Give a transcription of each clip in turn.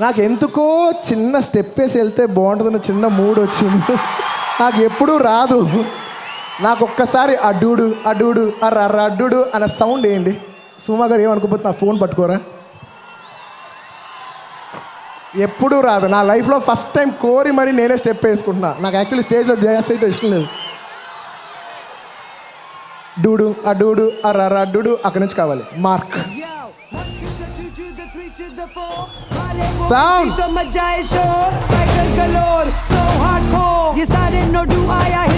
నాకు ఎందుకో చిన్న స్టెప్ వేసి వెళ్తే బాగుంటుందని చిన్న మూడ్ వచ్చింది. నాకు ఎప్పుడూ రాదు నాకు ఒక్కసారి అడ్డుడు అడ్డుడు అర్ర అడ్డుడు అనే సౌండ్ వేయండి సుమా గారు ఏమనుకోపోతే నా ఫోన్ పట్టుకోరా? ఎప్పుడూ రాదు. నా లైఫ్లో ఫస్ట్ టైం కోరి మరి నేనే స్టెప్ వేసుకుంటున్నా. నాకు యాక్చువల్లీ స్టేజ్లో డ్యాన్స్ ఇష్టం లేదు. డూడు అడ్డుడు అర్ర అడ్డుడు అక్కడి నుంచి కావాలి mark Yo, one to the two to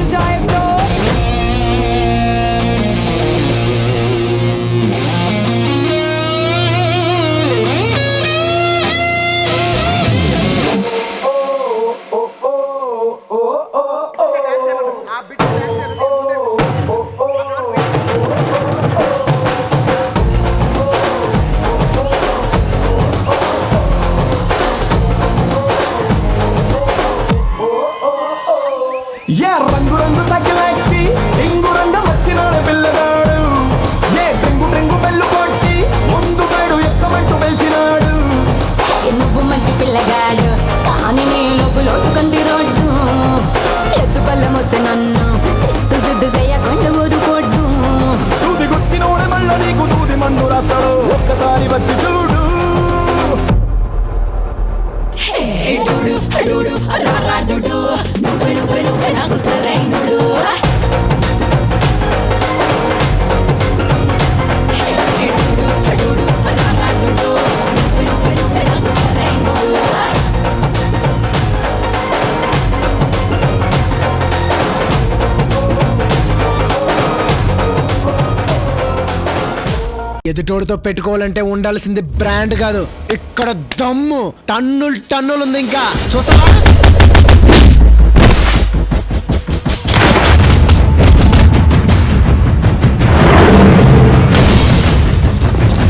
ఏ రంగు రంగు సకిలెక్కి ఇంగు రంగం వచ్చినాడు పిల్లగాడు. ఏ టెంగు టెంగు బెల్లు కొట్టి ముందు సైడు ఎక్కమంటూ పిలిచినాడు. నువ్వు మంచి పిల్లగాడు కానీ నీ లోపు లోటుకంది రోడ్డు. ఎత్తు పళ్ళం వస్తే నన్ను సిట్టు సిట్టు చేయకుండా ఊరుకోడ్డు సూది గుచ్చినోడే మళ్ళా నీకు దూది మందు రాస్తాడు. ఒక్కసారి వచ్చి చూడు నాకు సరైనడు. ఎదుటోడితో పెట్టుకోవాలంటే ఉండాల్సింది బ్రాండ్ కాదు. ఇక్కడ దమ్ము. టన్నులు టన్నులు ఉంది ఇంకా. చూస్తావా?